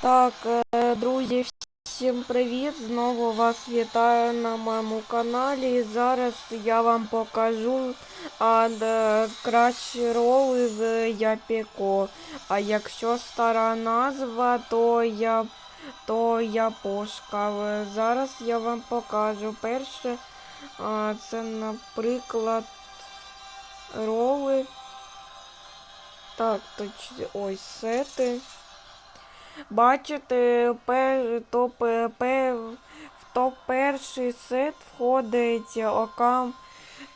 Так, е, друзі, всім привіт! Знову вас вітаю на моєму каналі. Зараз я вам покажу кращі роли з Япіко. А якщо стара назва, то я то Япошка. Е, Зараз я вам покажу. Перше, а, це, наприклад, роли. Так, точ... ось сети. Бачите, пер, то, пе- пе- в топ перший сет входить окам.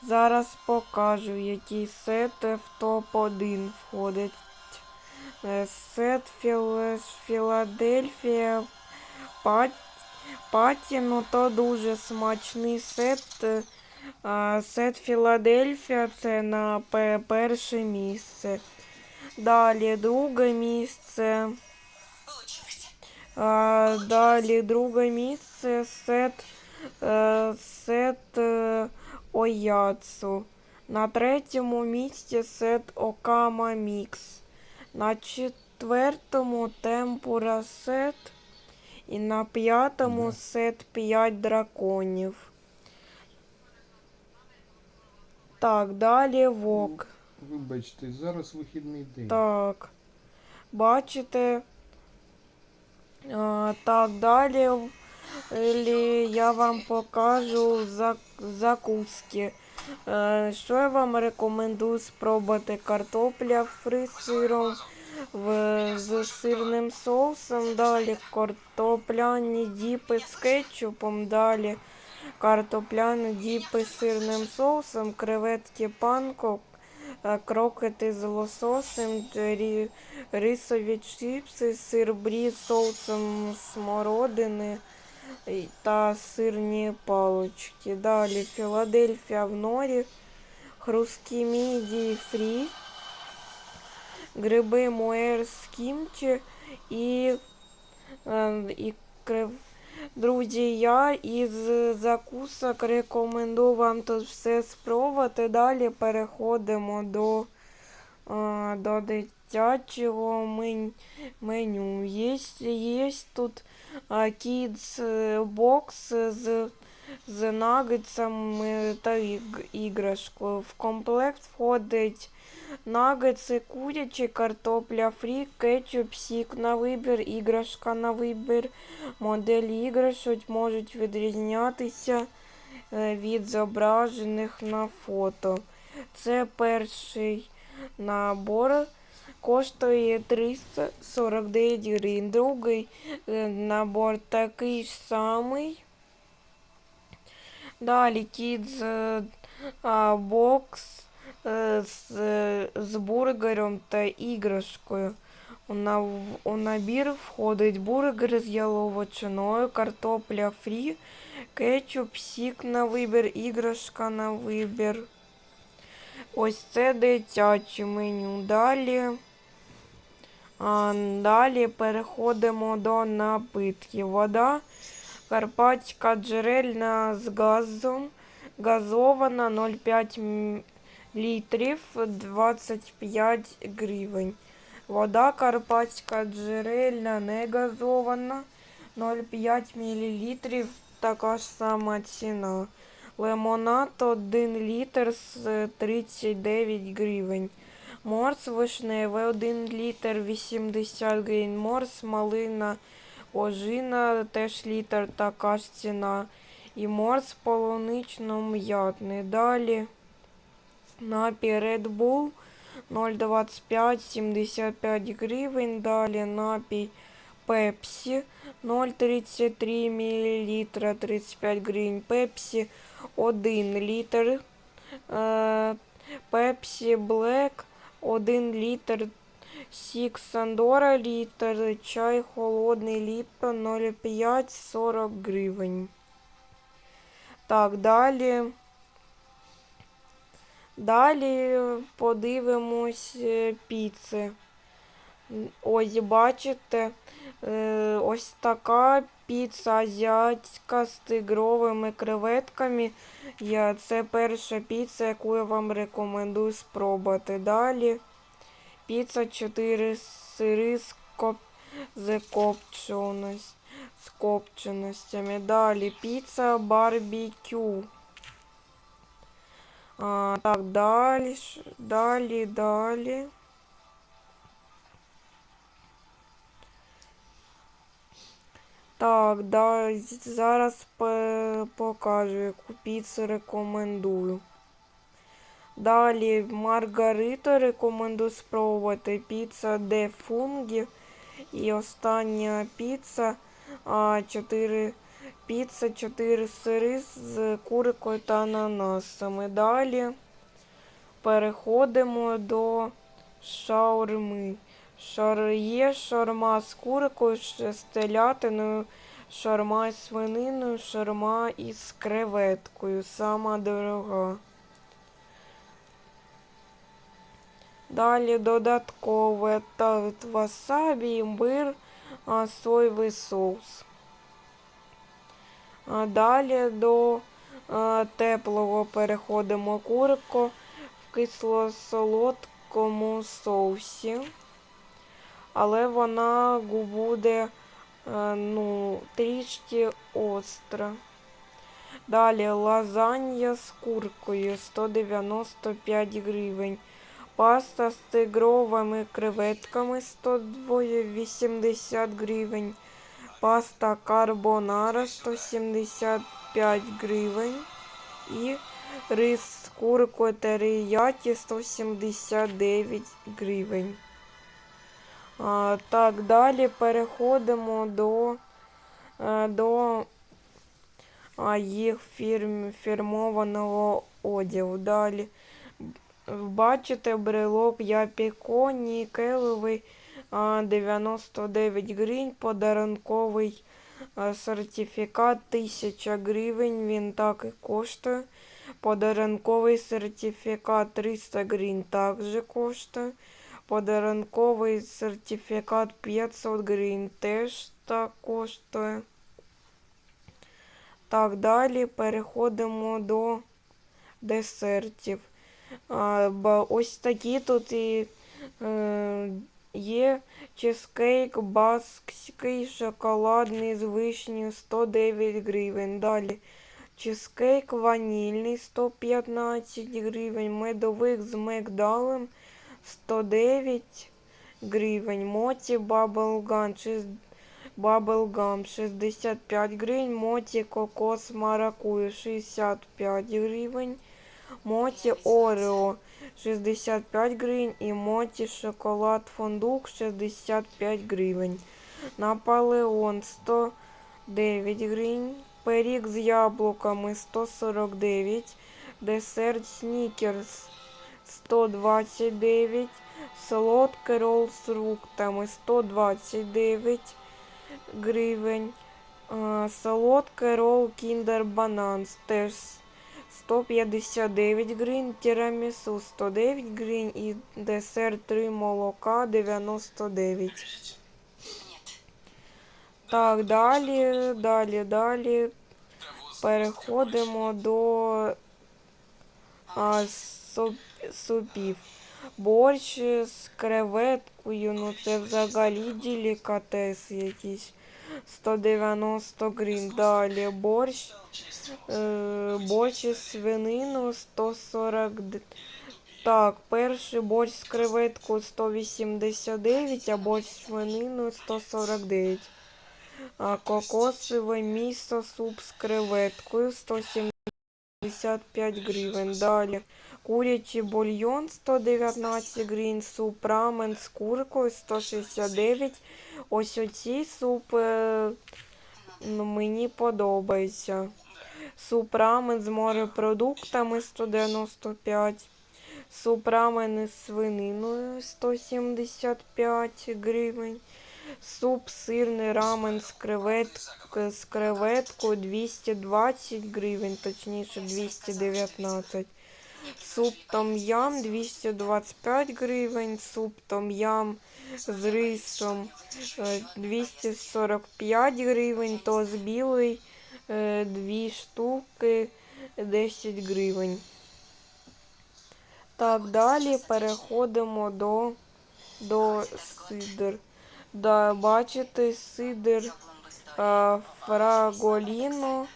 Зараз покажу, який сет в топ-1 входить. Е, Сет Філ... Філадельфія Пат... Паті, ну то дуже смачний сет. Е, Сет Філадельфія це на перше місце. Далі друге місце. А, далі друге місце сет, е, сет е, Ояцу. На третьому місці сет Окама Мікс. На четвертому темпура сет. І на п'ятому сет 5 драконів. Так, далі вок. Вибачте, зараз вихідний день. Так. Бачите. Так, далі я вам покажу закуски. Е, що я вам рекомендую спробувати? Картопля фри з сиром з сирним соусом. Далі картопляні діпи з кетчупом. Далі картопляні діпи з сирним соусом, креветки панко, крокети з лососем, рисові чипси, сир брі з соусом смородини та сирні палочки. Далі Філадельфія в норі, хрусткі мідії фрі, гриби муер з кімчі і, е, і крев. Друзі, я із закусок рекомендую вам тут все спробувати. Далі переходимо до, до дитячого меню. Є, є тут а, Kids Box з, з нагетсами та іг- іграшкою. В комплект входить нагетси, курячі, картопля фрі, кетчуп, сік на вибір, іграшка на вибір. Моделі іграшок можуть відрізнятися е, від зображених на фото. Це перший набор. Коштує 349 гривень. Другий е, набор такий самий. Далі Kids бокс з, е, з бургером та іграшкою. У набір входить бургер з яловичиною, картопля фрі, кетчуп, сік на вибір, іграшка на вибір. Ось це дитяче меню. Далі, а, далі переходимо до напитків. Вода Карпатська джерельна з газом. Газована 0,5 м- літрів 25 гривень. Вода Карпатська джерельна не газована 0,5 мл. Така ж сама ціна. Лимонад 1 літр з 39 гривень. Морс вишневий 1 літр 80 гривень. Морс малина ожина теж літр така ж ціна. І морс полунично-м'ятний. Далі напій Red Bull 0,25 75 гривень. Далі напій Пепсі 0,33 мл 35 гривень. Пепсі 1 літр. Е, Пепсі Блек 1 літр. Сік Сандора літр. Чай холодний Ліптон 0,5 40 гривень. Так, далі. Далі подивимось е, піци. Ось бачите, е, ось така піца азіатська з тигровими креветками. Це перша піца, яку я вам рекомендую спробувати. Далі піца 4 сири з коп- з копченості. З копченостями. Далі піца барбекю. А, так, далі, далі, далі. Так, да, зараз покажу, яку піцу рекомендую. Далі Маргариту рекомендую спробувати. Піца де фунгі. І остання піца а, 4, піца 4 сири з курикою та ананасами. Далі переходимо до шаурми. Шар... Є шарма з курикою, ш- з телятиною, шарма з свининою, шарма із креветкою. Сама дорога. Далі додаткове та васабі, імбир, соєвий соус. Далі до теплого переходимо курку в кисло-солодкому соусі. Але вона буде ну, трішки остра. Далі лазанья з куркою 195 гривень. Паста з тигровими креветками 180 гривень. Паста карбонара 175 гривень. І рис з куркою териякі 179 гривень. А, так, далі переходимо до, е, до а, їх фірм, фірмованого одягу. Далі бачите брелок Япіко нікелевий а, 99 гривень, подарунковий сертифікат 1000 гривень, він так і коштує. Подарунковий сертифікат 300 гривень також коштує. Подарунковий сертифікат 500 гривень теж так коштує. Так, далі переходимо до десертів. Ось такі тут і е, є чизкейк баскський шоколадний з вишнею 109 гривень. Далі чизкейк ванільний 115 гривень. Медовик з мигдалем 109 гривень. Моті Баблгам Баблгам 65 гривень. Моті кокос маракую 65 гривень. Моті Орео 65 гривень і Моті шоколад фундук 65 гривень. Наполеон 109 гривень. Пиріг з яблуками 149. Десерт Снікерс 129. Солодкий рол з фруктами 129 гривень. Солодкий рол Kinder Банан теж 159 гривень, тірамісу 109 гривень і десерт 3 молока 99. Так, далі, далі, далі. Переходимо до а, суп, супів. Борщ з креветкою, ну це взагалі делікатес якийсь. 190 гривень. Далі борщ. Е, борщ із свинину 140. Так, перший борщ з креветку 189, а борщ з свининою 149. А кокосове місто суп з креветкою 175 гривень. Далі курячий бульйон 119 гривень, суп рамен з куркою 169. Ось оці суп мені подобається. Суп рамен з морепродуктами 195. Суп рамен із свининою 175 гривень. Суп сирний рамен з, кревет... з креветкою 220 гривень, точніше 219. Суп том-ям 225 гривень. Суп том-ям з рисом е, 245 гривень, то з білий е, дві штуки 10 гривень. Так, далі переходимо до, до сидр. Бачите, сидр а, фраголіно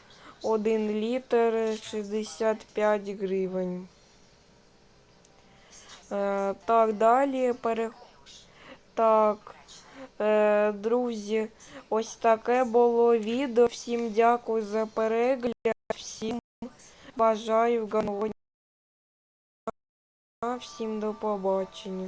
1 літр 65 гривень. Е, так, далі пере... Так, е, друзі, ось таке було відео. Всім дякую за перегляд. Всім бажаю гарного. Всім до побачення.